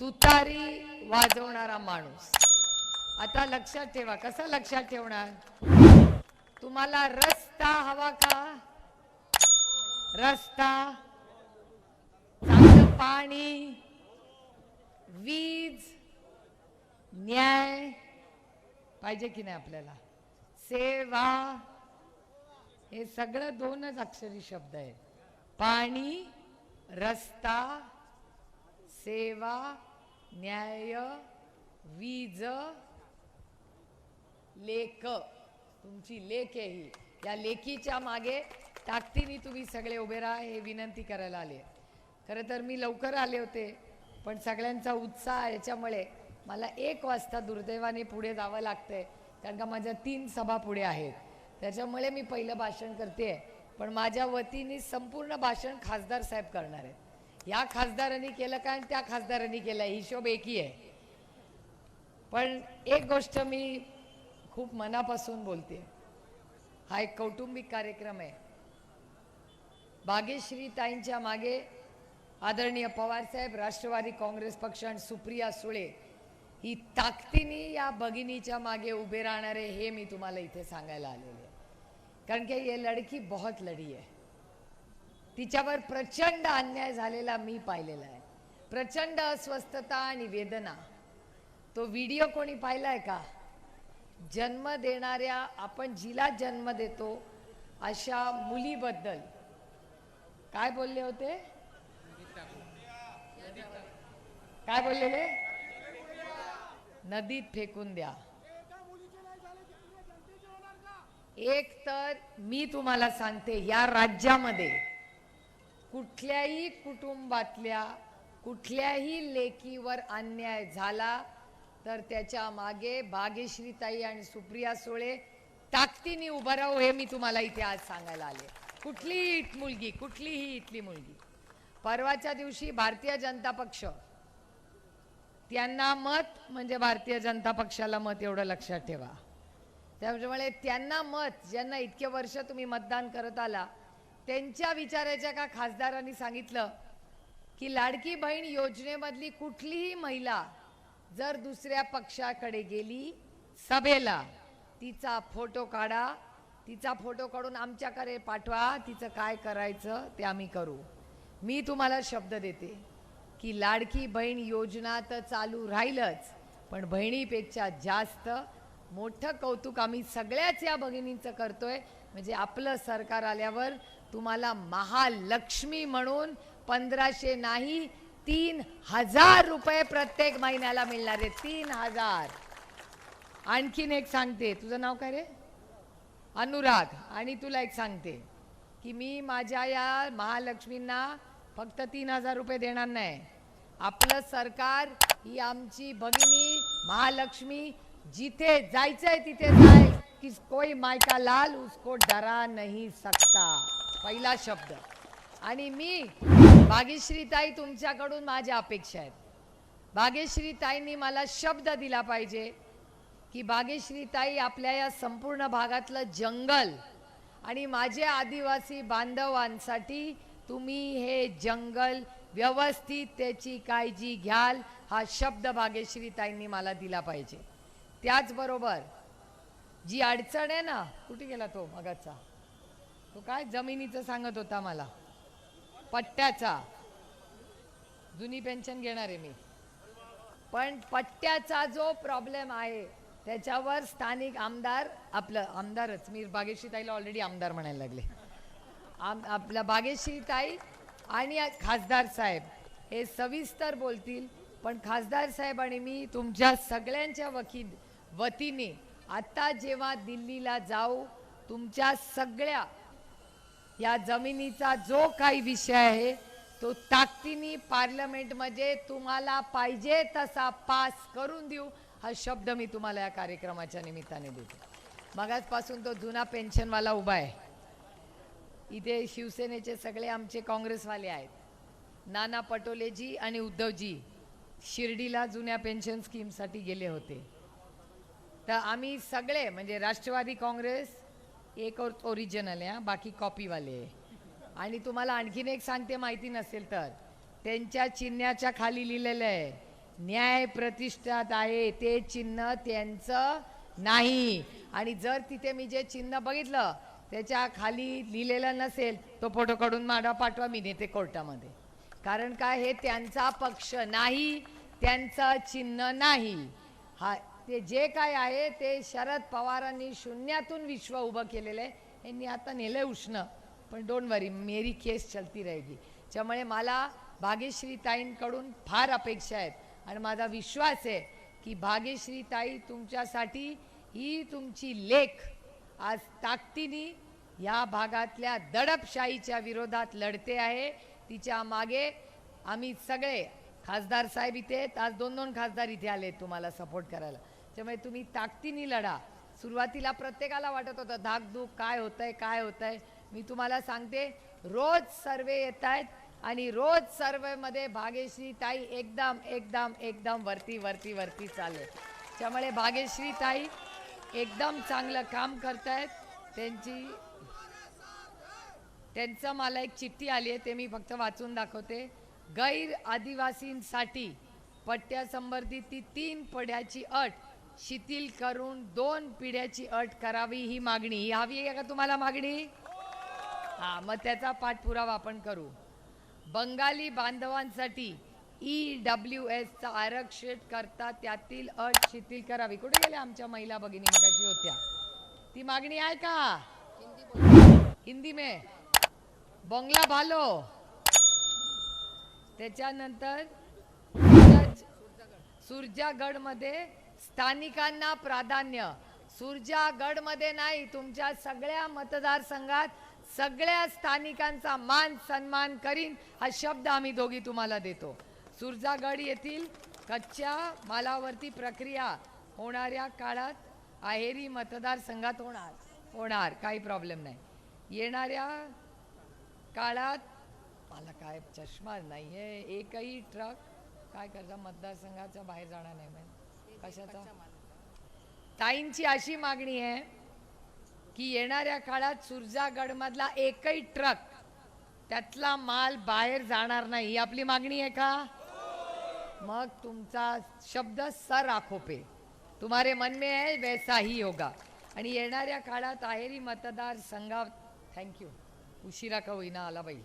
तुतारी वाजवणारा माणूस. आता लक्षात ठेवा कसा लक्षात ठेवणार? तुम्हाला रस्ता हवा का? रस्ता चांगलं पाणी वीज न्याय पाहिजे की नाही आपल्याला? सेवा हे सगळं दोनच अक्षरी शब्द आहे पाणी रस्ता सेवा न्याय वीज लेख. तुमची लेख आहे ही. या लेखीच्या मागे ताकदीने तुम्ही सगळे उभे राहा हे विनंती करायला आले. खरं तर मी लवकर आले होते पण सगळ्यांचा उत्साह याच्यामुळे मला एक वाजता दुर्दैवाने पुढे जावं लागतंय कारण का माझ्या तीन सभा पुढे आहेत. त्याच्यामुळे मी पहिलं भाषण करते पण माझ्या वतीने संपूर्ण भाषण खासदार साहेब करणार आहेत. या खासदारांनी केलं काय आणि त्या खासदारांनी केलं हिशोब एकही आहे. पण एक गोष्ट मी खूप मनापासून बोलते. हा एक कौटुंबिक कार्यक्रम आहे. बागेश्री ताईंच्या मागे आदरणीय पवारसाहेब राष्ट्रवादी काँग्रेस पक्ष आणि सुप्रिया सुळे ही ताकदीने या भगिनीच्या मागे उभे राहणारे हे मी तुम्हाला इथे सांगायला आलेले आहे. कारण की ये लडकी बहुत लढी आहे. तिच्यावर प्रचंड अन्याय झालेला मी पाहिलेला आहे. प्रचंड अस्वस्थता आणि वेदना. तो व्हिडिओ कोणी पाहिलाय का? जन्म देणाऱ्या आपण जिला जन्म देतो अशा मुलीबद्दल. काय बोलले होते? काय बोललेले? नदीत फेकून द्या. एक तर मी तुम्हाला सांगते या राज्यामध्ये कुठल्याही कुटुंबातल्या कुठल्याही लेकीवर अन्याय झाला तर त्याच्यामागे भाग्यश्रीताई आणि सुप्रिया सोळे ताकदीने उभं राहू हे मी तुम्हाला इथे आज सांगायला आले. कुठलीही इट मुलगी कुठलीही इथली मुलगी. परवाच्या दिवशी भारतीय जनता पक्ष त्यांना मत म्हणजे भारतीय जनता पक्षाला मत एवढं लक्षात ठेवा. त्यामुळे त्यांना मत ज्यांना इतके वर्ष तुम्ही मतदान करत आला त्यांच्या विचाराच्या का खासदारांनी सांगितलं की लाडकी बहीण योजनेमधली कुठलीही महिला जर दुसऱ्या पक्षाकडे गेली सभेला तिचा फोटो काढा तिचा फोटो काढून आमच्याकडे पाठवा तिचं काय करायचं ते आम्ही करू. मी तुम्हाला शब्द देते की लाडकी बहीण योजना तर चालू राहीलच पण बहिणीपेक्षा जास्त मोठं कौतुक आम्ही सगळ्याच या भगिनींचं करतोय. म्हणजे आपलं सरकार आल्यावर तुम्हाला महालक्ष्मी म्हणून पंधराशे नाही तीन हजार रुपये प्रत्येक महिन्याला मिळणार आहे. तीन हजार. आणखीन एक सांगते. तुझं नाव काय रे? अनुराग. आणि तुला एक सांगते की मी माझ्या या महालक्ष्मींना फक्त तीन हजार रुपये देणार नाही. आपलं सरकार ही आमची भगिनी महालक्ष्मी जिथे जायचंय तिथे जाय. की कोई मायका लाल उसको डरा नहीं सकता. पहिला शब्द. आणि मी भाग्यश्रीताई तुमच्याकडून माझ्या अपेक्षा आहेत. भाग्यश्रीताईंनी मला शब्द दिला पाहिजे की भाग्यश्रीताई आपल्या या संपूर्ण भागातलं जंगल आणि माझे आदिवासी बांधवांसाठी तुम्ही हे जंगल व्यवस्थित त्याची काळजी घ्याल हा शब्द भाग्यश्रीताईंनी मला दिला पाहिजे. त्याचबरोबर जी अडचण आहे ना कुठे गेला तो मगाचा? तो काय जमिनीचं सांगत होता मला. पट्ट्याचा. जुनी पेन्शन घेणार आहे मी. पण पट्ट्याचा जो प्रॉब्लेम आहे त्याच्यावर स्थानिक आमदार आपलं आमदारच मी बागेशी ताईला ऑलरेडी आमदार म्हणायला लागले. आम आपल्या बागेशी ताई आणि खासदार साहेब हे सविस्तर बोलतील पण खासदार साहेब आणि मी तुमच्या सगळ्यांच्या वकील वतीने आत्ता जेव्हा दिल्लीला जाऊ तुमच्या सगळ्या या जमिनीचा जो काही विषय आहे तो ताकदीने पार्लमेंटमध्ये तुम्हाला पाहिजे तसा पास करून देऊ हा शब्द मी तुम्हाला या कार्यक्रमाच्या निमित्ताने देतो. मगाचपासून तो जुना पेन्शनवाला उभा आहे. इथे शिवसेनेचे सगळे आमचे काँग्रेसवाले आहेत. नाना पटोलेजी आणि उद्धवजी शिर्डीला जुन्या पेन्शन स्कीमसाठी गेले होते. तर आम्ही सगळे म्हणजे राष्ट्रवादी काँग्रेस एक ओरिजिनल आहे हा, बाकी कॉपीवाले आणि तुम्हाला आणखीन एक सांगते माहिती नसेल तर. त्यांच्या चिन्हाच्या खाली लिहिलेलं आहे न्याय प्रतिष्ठात आहे ते चिन्ह त्यांचं नाही. आणि जर तिथे मी जे चिन्ह बघितलं त्याच्याखाली लिहिलेलं नसेल तो फोटो काढून माझा पाठवा मी नेते कोर्टामध्ये. कारण काय? हे त्यांचा पक्ष नाही त्यांचं चिन्ह नाही. हा ते जे काय आहे ते शरद पवारांनी शून्यातून विश्व उभं केलेलं आहे. यांनी आता नेलं आहे उष्ण. पण डोंट वरी मेरी केस चलती राहिली त्यामुळे मला भाग्यश्री ताईंकडून फार अपेक्षा आहेत. आणि माझा विश्वास आहे की भाग्यश्री ताई तुमच्यासाठी ही तुमची लेख आज ताकदीने या भागातल्या दडपशाहीच्या विरोधात लढते आहे. तिच्यामागे आम्ही सगळे खासदार साहेब इथे आहेत. आज दोन दोन खासदार इथे आले तुम्हाला सपोर्ट करायला. त्यामुळे तुम्ही ताकदीने लढा. सुरुवातीला प्रत्येकाला वाटत होतं धाकधूक काय होतंय काय होतंय? मी तुम्हाला सांगते रोज सर्वे येत आहेत आणि रोज सर्वेमध्ये भाग्यश्री ताई एकदम एकदम एकदम वरती वरती वरती चालले त्यामुळे भाग्यश्री ताई एकदम चांगलं काम करत आहेत. त्यांची त्यांचं मला एक चिठ्ठी आली आहे ते मी फक्त वाचून दाखवते. गैर आदिवासींसाठी पट्ट्यासंबंधित ती तीन पड्याची अट शिथिल करून दोन पिढ्याची अट करावी ही मागणी. ही हवी आहे का तुम्हाला मागणी? हा मग त्याचा पाठपुरावा आपण करू. बंगाली बांधवांसाठी ई डब्ल्यू एसचा आरक्षण करता त्यातील अट शिथिल करावी. कुठे गेल्या आमच्या महिला भगिनी मगाशी होत्या? ती मागणी आहे का? हिंदी में. बंगला भालो. त्याच्यानंतर सुरजागडमध्ये स्थानिकांना प्राधान्य. सुरजागडमध्ये नाही तुमच्या सगळ्या मतदारसंघात सगळ्या स्थानिकांचा मान सन्मान करीन हा शब्द आम्ही दोघी तुम्हाला देतो. सुरजागड येथील कच्च्या मालावरती प्रक्रिया होणाऱ्या काळात आहेरी मतदारसंघात होणार होणार काही प्रॉब्लेम नाही. येणाऱ्या काळात मला काय चष्मा नाही आहे एकही ट्रक काय करता मतदारसंघाच्या बाहेर जाणार नाही म्हणजे कशाचा ताईंची अशी मागणी आहे की येणाऱ्या काळात सुरजागडमधला एकही ट्रक त्यातला माल बाहेर जाणार नाही. ही आपली मागणी आहे का? मग तुमचा शब्द सर आखोपे. तुम्हारे मन में है वैसा ही होगा. आणि येणाऱ्या काळात आहेरी मतदार संघात थँक्यू उशिरा का होईना आला बाई.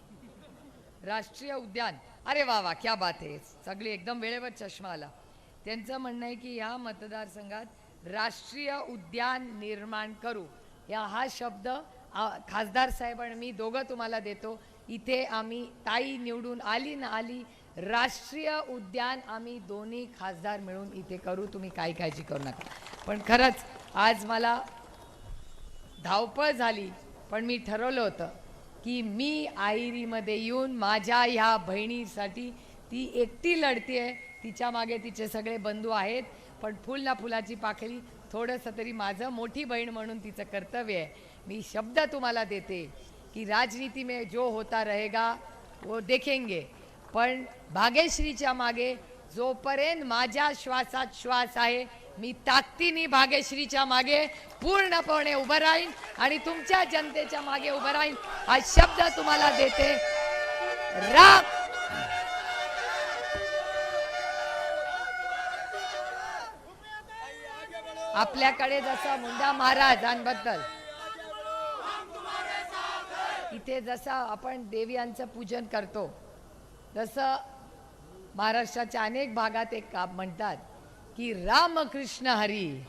राष्ट्रीय उद्यान. अरे वा वा क्या बात आहे. सगळी एकदम वेळेवर चष्मा आला. त्यांचं म्हणणं आहे की या मतदारसंघात राष्ट्रीय उद्यान निर्माण करू. या हा शब्द खासदार साहेब आणि मी दोघं तुम्हाला देतो. इथे आम्ही ताई निवडून आली ना आली राष्ट्रीय उद्यान आम्ही दोन्ही खासदार मिळून इथे करू. तुम्ही काही काळजी करू नका. पण खरंच आज मला धावपळ झाली पण मी ठरवलं होतं की मी आईरीमध्ये येऊन माझ्या ह्या बहिणीसाठी ती एकटी लढते तिच्यामागे तिचे सगळे बंधू आहेत पण फुल ना फुलाची पाकळी थोडंसं तरी माझं मोठी बहीण म्हणून तिचं कर्तव्य आहे. मी शब्द तुम्हाला देते की राजनीती में जो होता रहेगा वो देखेंगे. पण भाग्यश्रीच्या मागे जोपर्यंत माझ्या श्वासात श्वास आहे मी ताकदीने भाग्यश्रीच्या मागे पूर्णपणे उभं राहीन आणि तुमच्या जनतेच्या मागे उभं राहीन. हा शब्द तुम्हाला देते. राम! आपल्याकडे जसं मुंडा महाराजांबद्दल. इथे जसं आपण देवियांचं पूजन करतो तसं महाराष्ट्राच्या अनेक भागात एक का- म्हणतात की रामकृष्ण हरी.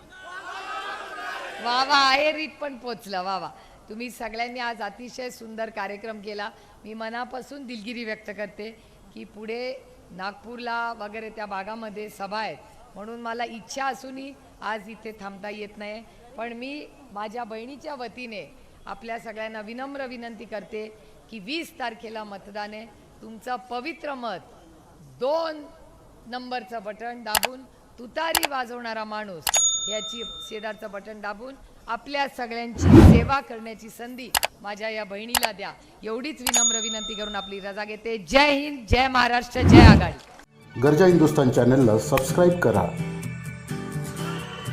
वा वा आहेरीत पण पोचलं वा वा तुम्ही सगळ्यांनी आज अतिशय सुंदर कार्यक्रम केला. मी मनापासून दिलगिरी व्यक्त करते की पुढे नागपूरला वगैरे त्या भागामध्ये सभा आहेत. म्हणून मला इच्छा असूनही आज इथे थांबता येत नाही. पण मी माझ्या बहिणीच्या वतीने आपल्या सगळ्यांना विनम्र विनंती करते की वीस तारखेला मतदान आहे. तुमचं पवित्र मत दोन नंबरचं बटन दाबून तुतारी वाजवणारा माणूस याची शेजारचं बटन दाबून आपल्या सगळ्यांची सेवा करण्याची संधी माझ्या या बहिणीला द्या. एवढीच विनम्र विनंती करून आपली रजा घेते. जय हिंद जय महाराष्ट्र जय आघाडी. गरजा हिंदुस्तान चॅनलला सबस्क्राईब करा.